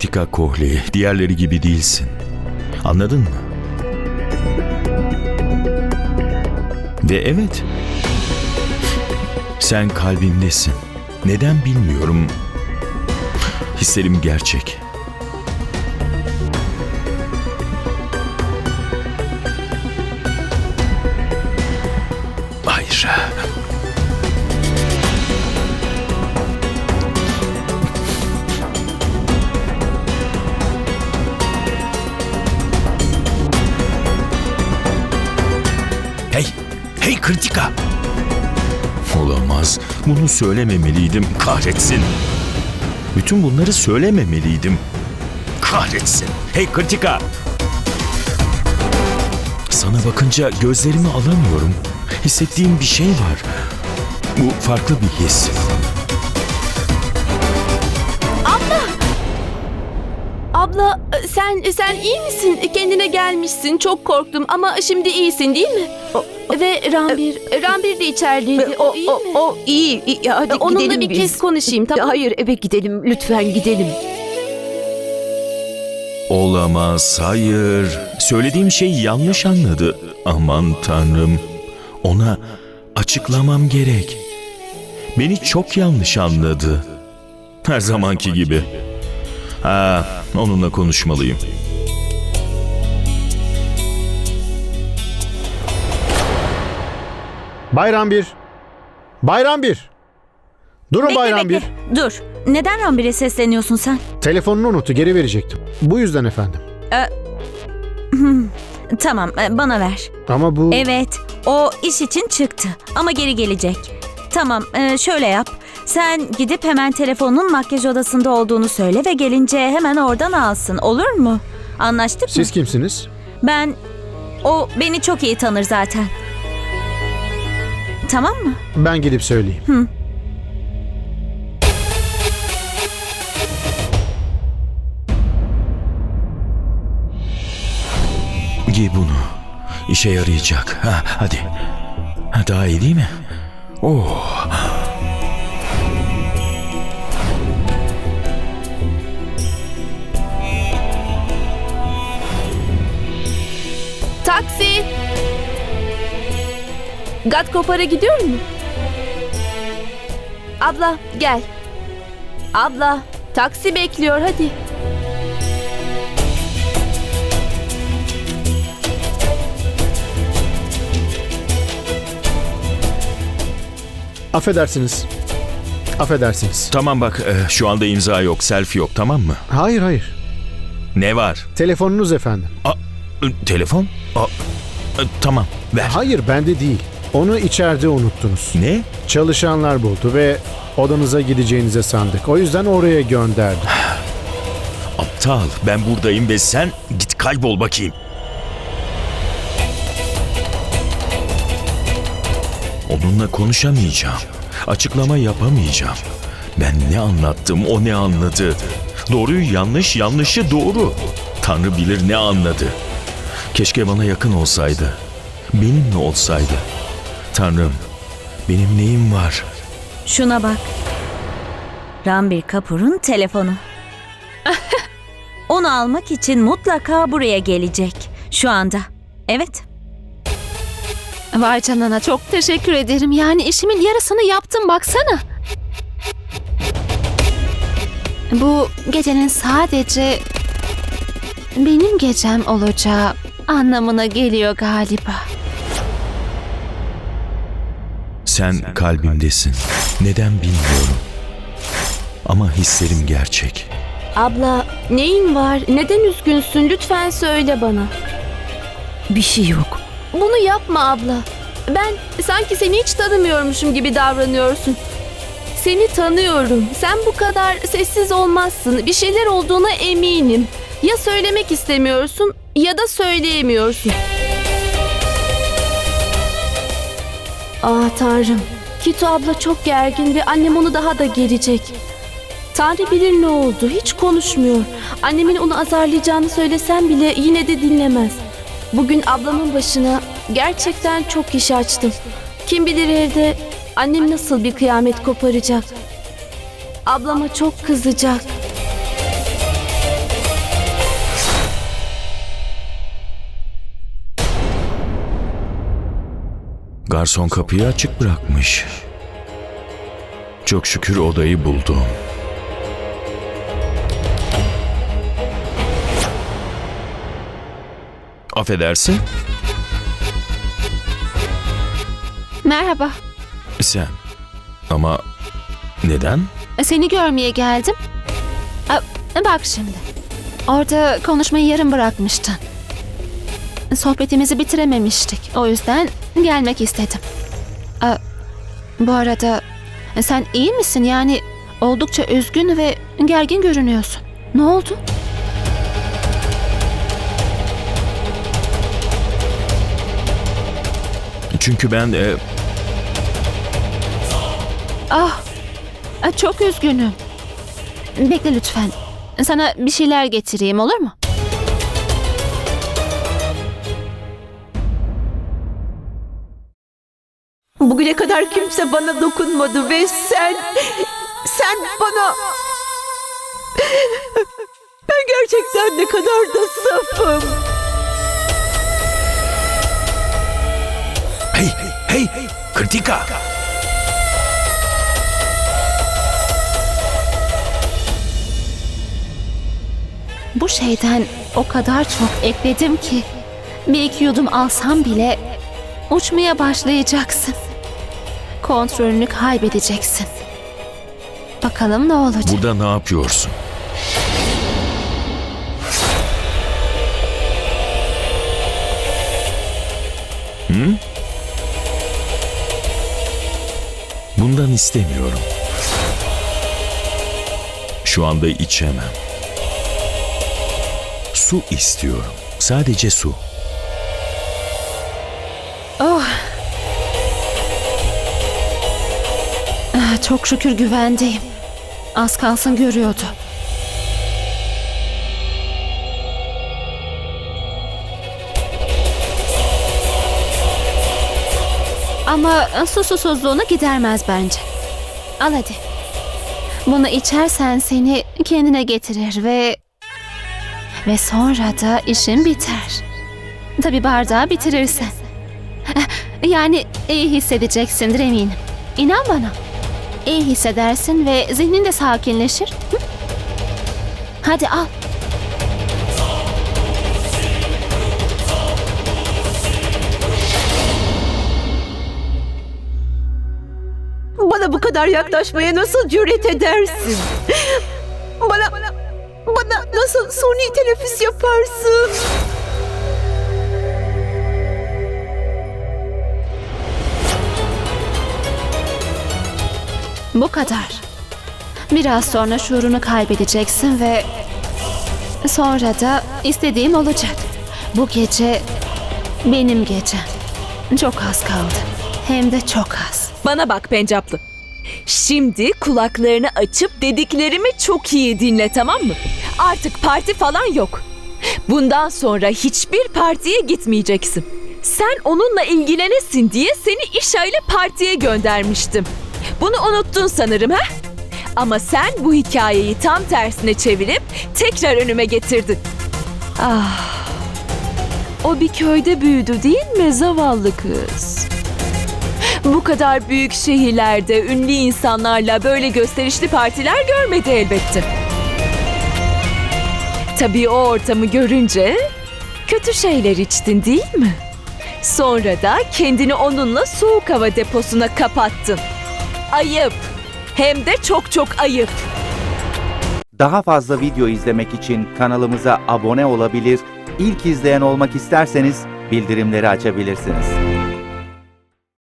Kritika Kohli, diğerleri gibi değilsin. Anladın mı? Ve evet, sen kalbimdesin. Neden bilmiyorum. Hislerim gerçek. Hey, hey kritika. Olamaz. Bunu söylememeliydim. Kahretsin. Bütün bunları söylememeliydim. Kahretsin. Hey kritika. Sana bakınca gözlerimi alamıyorum. Hissettiğim bir şey var. Bu farklı bir his. Abla sen sen iyi misin? Kendine gelmişsin. Çok korktum ama şimdi iyisin değil mi? Ve Rambir, Rambir de içerideydi. O, iyi mi? O iyi. iyi. Hadi Onunla gidelim bir biz. kez konuşayım tamam mı? Hayır eve gidelim. Lütfen gidelim. Olamaz, hayır. Söylediğim şeyi yanlış anladı. Aman tanrım. Ona açıklamam gerek. Beni çok yanlış anladı. Her zamanki gibi. Ha, onunla konuşmalıyım. Bayram 1. Bayram 1. Durun Bekle Bayram bekle. 1. Dur. Neden Rambir'e sesleniyorsun sen? Telefonunu unuttu geri verecektim. Bu yüzden efendim. Tamam e, bana ver. Ama bu... Evet o iş için çıktı ama geri gelecek. Tamam e, şöyle yap. Sen gidip hemen telefonun makyaj odasında olduğunu söyle ve gelince hemen oradan alsın olur mu? Anlaştık mı? Siz kimsiniz? Ben... O beni çok iyi tanır zaten. Tamam mı? Ben gidip söyleyeyim. Giy bunu. İşe yarayacak. Ha, hadi. Ha, daha iyi değil mi? Oh. Taksi! Gatkopar'a gidiyor mu? Abla gel. Abla taksi bekliyor hadi. Affedersiniz. Affedersiniz. Tamam bak, e, şu anda imza yok, selfie yok tamam mı? Hayır hayır. Ne var? Telefonunuz efendim. A, e, telefon? A, e, tamam, ver. Hayır bende değil. Onu içeride unuttunuz. Ne? Çalışanlar buldu ve odanıza gideceğinize sandık. O yüzden oraya gönderdim. Aptal, ben buradayım ve sen git kaybol bakayım. Onunla konuşamayacağım. Açıklama yapamayacağım. Ben ne anlattım, o ne anladı. Doğruyu yanlış, yanlışı doğru. Tanrı bilir ne anladı. Keşke bana yakın olsaydı. Benimle olsaydı. Tanrım, benim neyim var? Şuna bak. Rambir Kapur'un telefonu. Onu almak için mutlaka buraya gelecek. Şu anda. Evet. Vay canına çok teşekkür ederim. Yani işimin yarısını yaptım baksana. Bu gecenin sadece benim gecem olacağı anlamına geliyor galiba. Sen kalbimdesin. Neden bilmiyorum. Ama hislerim gerçek. Abla neyin var? Neden üzgünsün? Lütfen söyle bana. Bir şey yok. Bunu yapma abla. Ben sanki seni hiç tanımıyormuşum gibi davranıyorsun. Seni tanıyorum. Sen bu kadar sessiz olmazsın. Bir şeyler olduğuna eminim. Ya söylemek istemiyorsun ya da söyleyemiyorsun. Ah tanrım. Kito abla çok gergin ve annem onu daha da gelecek. Tanrı bilir ne oldu. Hiç konuşmuyor. Annemin onu azarlayacağını söylesem bile yine de dinlemez. Bugün ablamın başına gerçekten çok iş açtım. Kim bilir evde annem nasıl bir kıyamet koparacak. Ablama çok kızacak. Garson kapıyı açık bırakmış. Çok şükür odayı buldum. Affedersin? Merhaba. Sen. Ama neden? Seni görmeye geldim. Bak şimdi. Orada konuşmayı yarım bırakmıştın. Sohbetimizi bitirememiştik. O yüzden gelmek istedim. Bu arada sen iyi misin? Yani oldukça üzgün ve gergin görünüyorsun. Ne oldu? Çünkü ben e, Ah, ah, çok üzgünüm. Bekle lütfen. Sana bir şeyler getireyim olur mu? Bugüne kadar kimse bana dokunmadı ve sen... Sen bana... Ben gerçekten ne kadar da safım. Kritika. Bu şeyden o kadar çok ekledim ki bir iki yudum alsam bile uçmaya başlayacaksın. Kontrolünü kaybedeceksin. Bakalım ne olacak? Burada ne yapıyorsun? Hı? İstemiyorum. Şu anda içemem. Su istiyorum. Sadece su. Ah, Çok şükür güvendeyim. Az kalsın görüyordu. Ama su susuzluğunu gidermez bence. Al hadi. Bunu içersen seni kendine getirir ve... Ve sonra da işin biter. Tabi bardağı bitirirsen. Yani iyi hissedeceksindir eminim. İnan bana. İyi hissedersin ve zihnin de sakinleşir. Hadi al. Bana bu kadar yaklaşmaya nasıl cüret edersin? Bana... Bana nasıl suni teneffüs yaparsın? Bu kadar. Biraz sonra şuurunu kaybedeceksin ve sonra da istediğim olacak. Bu gece benim gecem. Çok az kaldı. Hem de çok az. Bana bak Pencaplı. Şimdi kulaklarını açıp dediklerimi çok iyi dinle tamam mı? Artık parti falan yok. Bundan sonra hiçbir partiye gitmeyeceksin. Sen onunla ilgilenesin diye seni İşa ile partiye göndermiştim. Bunu unuttun sanırım ha? Ama sen bu hikayeyi tam tersine çevirip tekrar önüme getirdin. Ah. O bir köyde büyüdü değil mi zavallı kız? Bu kadar büyük şehirlerde ünlü insanlarla böyle gösterişli partiler görmedi elbette. Tabii o ortamı görünce kötü şeyler içtin değil mi? Sonra da kendini onunla soğuk hava deposuna kapattın. Ayıp. Hem de çok çok ayıp. Daha fazla video izlemek için kanalımıza abone olabilir, ilk izleyen olmak isterseniz bildirimleri açabilirsiniz.